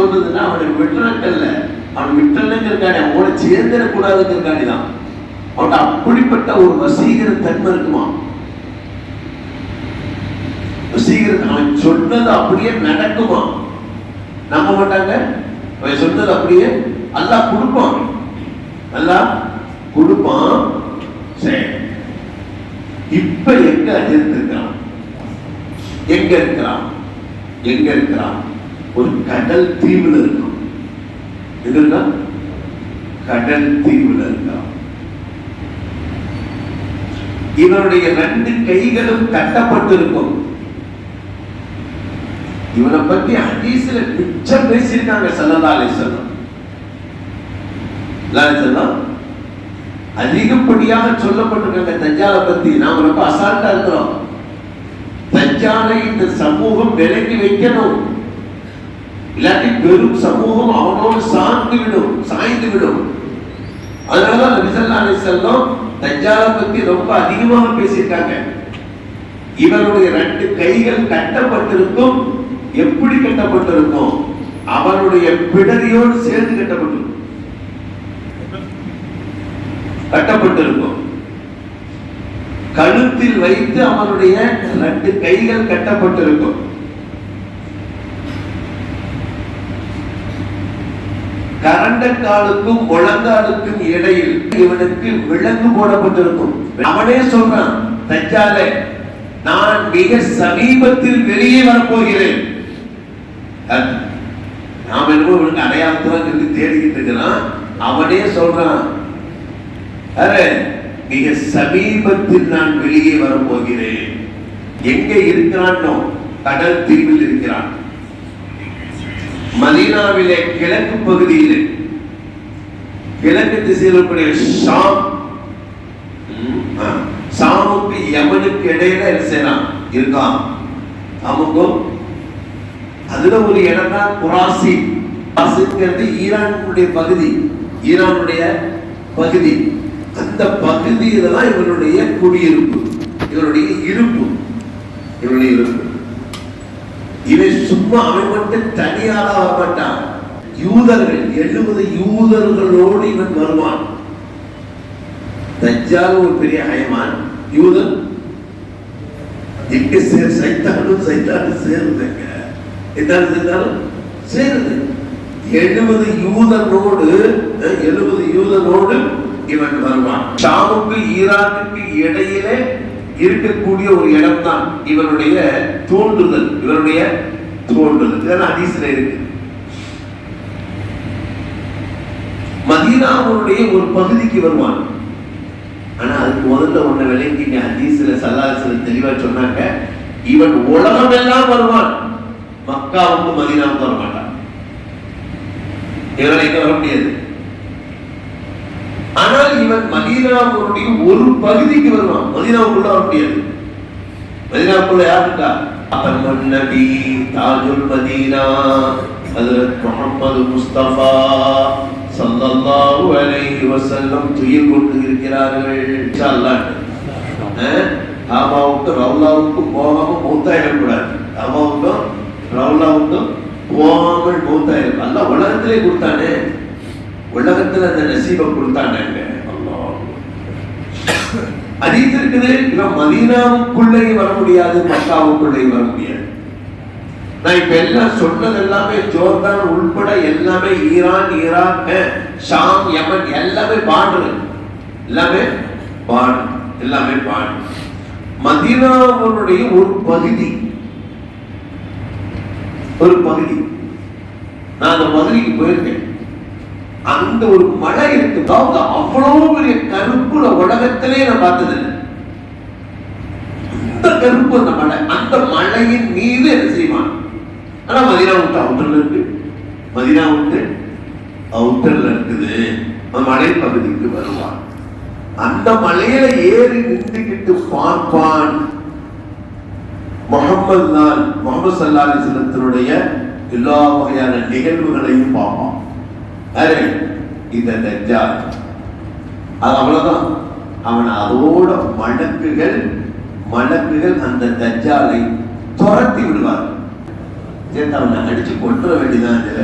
சொல்றதுன்னா அவனை விட்டுறக்கல்ல. அவன் விட்டுறங்கிறக்காண்டி அவனோட சேர்ந்துடக்கூடாதுங்கிறக்காண்டி தான் அவன் அப்படிப்பட்ட ஒரு வசீகர தன்மை இருக்குமா? வசீகர அவன் சொன்னது அப்படியே நடக்குமா? நம்ப மாட்டாங்க. அவன் சொன்னது அப்படியே அல்லாஹ் கொடுப்பான். அல்லாஹ் கொடுப்பான். சரி. இப்ப எங்க அஜித் எங்க இருக்கிறான்? எங்க இருக்கிறான்? ஒரு கடல் தீவுல இருக்கும் இதுதான் கடல் தீவுல இருக்கான் இவனுடைய ரெண்டு கைகளும் கட்டப்பட்டிருக்கும் இவனை பத்தி ஹதீஸ்ல மிச்சம் பேசியிருக்காங்க சல்லல்லா அலிசல்லாம் அதிகப்படியாக சொல்லப்பட்டிருக்காங்க தஞ்சாலை பத்தி. நாம ரொம்ப அசால்ட்டா இருக்கிறோம். தஞ்சாலை இந்த சமூகம் விளங்கி வைக்கணும். இல்லாட்டி பெரும் சமூகம் அவனோடு சார்ந்து விடும் சாய்ந்து விடும். அதனாலதான் நபிசல்லா அலி செல்லம் தஜ்ஜாலை பத்தி ரொம்ப அதிகமாக பேசியிருக்காங்க. இவனுடைய ரெண்டு கைகள் கட்டப்பட்டிருக்கும். எப்படி கட்டப்பட்டிருக்கும்? அவனுடைய பிடரியோடு சேர்ந்து கட்டப்பட்டிருக்கும். கட்டப்பட்டிருக்கும். கழுத்தில் வைத்து அவனுடைய ரெண்டு கைகள் கட்டப்பட்டிருக்கும். கரண்டக்காலுக்கும் முழங்காலுக்கும் இடையில் இவனுக்கு விலங்கு போடப்பட்டிருக்கும். அவனே சொல்றான் தஞ்சாலே நான் மிக சமீபத்தில் வெளியே வரப்போகிறேன். நாம் நாம என்னமோ இவனுக்கு அடையாளத்தான் சொல்லி தேடிக்கிட்டு இருக்கிறான் அவனே சொல்றான் அரே மிக சமீபத்தில் நான் வெளியே வரப்போகிறேன். எங்க இருக்கிறான்னோ கடல் தீவில் இருக்கிறான். மதீனாவிலே கிழக்கு பகுதியில். கிழக்கு திசையில் இருக்கக்கூடிய ஷாம் ஷாமுக்கு யமனுக்கு இடையில என்ன செய்யலாம் இருக்கான். அமுக்கும் அதுல ஒரு இடம் தான் குராசி. குராசிங்கிறது ஈரானுடைய பகுதி. ஈரானுடைய பகுதி. அந்த பகுதியில தான் இவனுடைய குடியிருப்பு. இவருடைய இருப்பு. இவருடைய இருப்பு. இவன் சும்மா அவன் மட்டும் தனியாக வரமாட்டான். யூதர்கள் எழுபது யூதர்களோடு இவன் வருவான். தஜ்ஜால் ஒரு பெரிய ஹயமான். யூதன் எங்க சேர்? சைத்தானும் சைத்தானும் சேருதுங்க. என்ன சைத்தானும் சேருது. எழுபது யூதனோடு எழுபது யூதனோடு இவன் வருவான். ஷாமுக்கு ஈரானுக்கு இடையிலே இருக்கக்கூடிய ஒரு இடம் தான் இவனுடைய தோன்றுதல் இவனுடைய தோன்றுதல். இதெல்லாம் அதிசல இருக்கு. மதீனாவுடைய ஒரு பகுதிக்கு வருவான். ஆனா அதுக்கு முதல்ல ஒண்ணு விளங்கிங்க அதிசல சல்லாசில தெளிவா சொன்னாங்க இவன் உலகம் எல்லாம் வருவான். மக்காவுக்கு மதீனாவுக்கு வர மாட்டான் இவனை எங்க வர முடியாது. ஆனால் இவன் மதீனாவுடைய ஒரு பகுதிக்கு வருவான். மதீனாவுக்குள்ள வர முடியாது. மதீனாவுக்குள்ள யார் இருக்கா? அப்பன் நபி தாஜுல் மதீனா ஹஜரத் முஹம்மது முஸ்தபா சல்லல்லாஹு அலைஹி வஸல்லம் துயில் கொண்டு இருக்கிறார்கள். இன்ஷா அல்லாஹ் அஹ், ஆமாவுக்கு ரவுலாவுக்கு போகாம மூத்தாயிடக்கூடாது ஆமாவுக்கும் ரவுலாவுக்கும் போகாமல் மூத்தாயிரம் அல்ல உலகத்திலே கொடுத்தானே. உலகத்துல அந்த நசீபை கொடுத்தாங்க. அல்லாஹ். அதீத் இருக்குது இவன் மதீனாவுக்குள்ளே வர முடியாது மக்காவுக்குள்ளே வர முடியாது. நான் இப்ப எல்லாம் சொன்னது எல்லாமே ஜோர்தான் உள்பட எல்லாமே ஈரான் ஈராக் ஷாம் யமன் எல்லாமே பாடுறது எல்லாமே பாடு எல்லாமே பாடு மதீனாவுடைய ஒரு பகுதி. ஒரு பகுதி. நான் அந்த பகுதிக்கு போயிருக்கேன். அந்த ஒரு மலை இருக்கு. அதாவது அவ்வளவு பெரிய கருப்பு உலகத்திலே நான் பார்த்தது. அந்த கருப்பு அந்த மலை அந்த மலையின் மீது என்ன செய்வான்? ஆனா மதினா விட்டு அவுட்டர்ல இருக்கு. மதினா விட்டு அவுட்டர்ல இருக்குது. அந்த மலை பகுதிக்கு வருவான். அந்த மலையில ஏறி நின்றுகிட்டு பார்ப்பான் முகமது தான் முகமது சல்லா அலிஸ்லத்தினுடைய எல்லா வகையான நிகழ்வுகளையும் பார்ப்பான். அரே இந்த தஜ்ஜா அது அவ்வளவுதான். அவன் அதோட மணக்குகள் மணக்குகள் அந்த தஜ்ஜாலை துரத்தி விடுவார். சேர்த்து அவனை அடிச்சு கொட்டுற வேண்டியதான் இதுல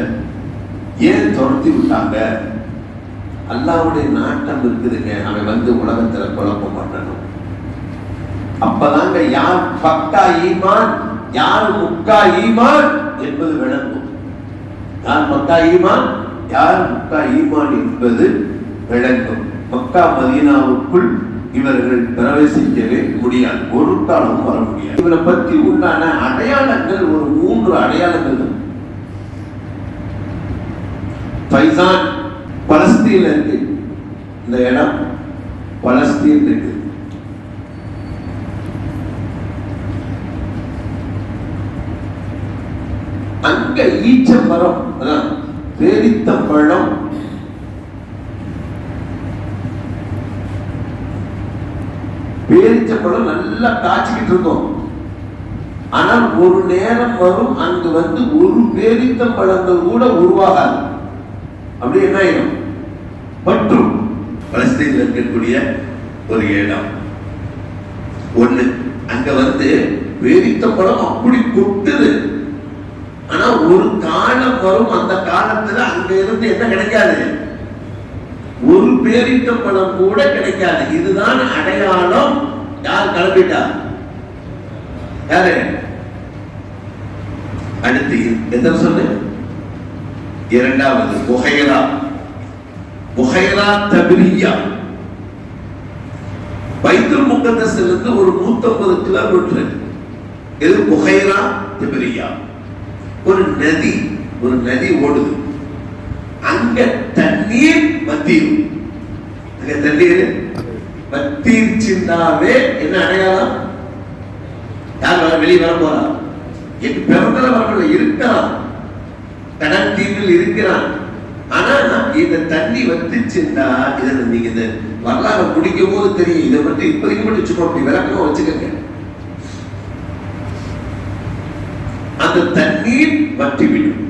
ஏன் துரத்தி விட்டாங்க? அல்லாவுடைய நாட்டம் இருக்குதுங்க. அவன் வந்து உலகத்துல குழப்பம் பண்ணணும். அப்பதாங்க யார் பக்கா ஈமான் யார் முக்கா ஈமான் என்பது விளங்கும். யார் பக்கா ஈமான்? யார் முக்கா ஈமான் என்பது விளங்கும். மக்கா மதீனாவுக்குள் இவர்கள் பிரவேசிக்கவே முடியாது. ஒரு காலமும் வர முடியாது. இவரை பற்றி உண்டான அடையாளங்கள் ஒரு மூன்று அடையாளங்கள் பைசான் பலஸ்தீன்ல இருக்கு. இந்த இடம் பலஸ்தீன் இருக்கு. அங்க ஈச்ச மரம் அதான். பேரித்தம்பழம் பேரிச்சம்பழம் நல்லா காய்ச்சிக்கிட்டு இருக்கும். ஆனால் ஒரு நேரம் வரும் அங்கு வந்து ஒரு பேரித்த பழங்கள் கூட உருவாகாது. அப்படி என்ன ஆயிடும்? மற்றும் பலஸ்தீனில் இருக்கக்கூடிய ஒரு இடம் ஒண்ணு அங்க வந்து பேரித்தம்பழம் அப்படி கொட்டுது. ஆனா ஒரு காலம் வரும் அந்த காலத்துல அங்க இருந்து என்ன கிடைக்காது? ஒரு பேரிட்ட பணம் கூட கிடைக்காது. இதுதான் அடையாளம். யார் கிளம்பிட்டா? யாரு? அடுத்து எத்தனை சொல்லு? இரண்டாவது புகைரா புகைரா தபிரியா. பைத்துல் முகத்தசிலிருந்து ஒரு நூத்தம்பது கிலோமீட்டர் இது புகைரா திபிரியா. ஒரு நதி ஒரு நதி ஓடுது. அங்க தண்ணீர் வத்தியும் அங்க தண்ணீர் வத்திருச்சுன்னாவே என்ன அடையாளம்? யார் வர வெளியே வர போறா? என் பிறந்தல வரல இருக்கலாம். கடல் தீவில் இருக்கிறான். ஆனா இந்த தண்ணி வத்துச்சுன்னா இதை நீங்க இந்த வரலாறு குடிக்கும் போது தெரியும். இதை மட்டும் இப்போதைக்கு மட்டும் வச்சுக்கோ அப்படி விளக்கமா வச்சுக்கோங்க. அந்த தண்ணீர் வற்றிவிடும்.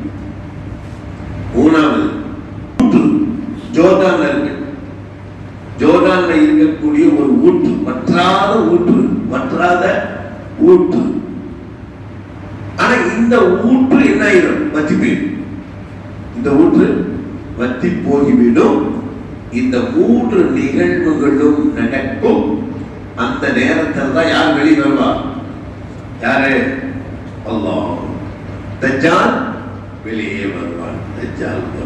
மூணாவது ஊற்று. ஜோர்டான்ல இருக்கு. ஜோர்டான்ல இருக்கக்கூடிய ஒரு ஊற்று வற்றாத ஊற்று வற்றாத ஊற்று. ஆனா இந்த ஊற்று என்ன ஆயிரும்? வற்றி போயிடும் இந்த ஊற்று வத்தி போய்விடும் இந்த மூன்று நிகழ்வுகளும் நடக்கும். அந்த நேரத்தில் தான் யார் வெளியே வருவா? யாரு? அல்லாஹ். தஜ்ஜால் வெளியே வருவான் தஜால் வருவான்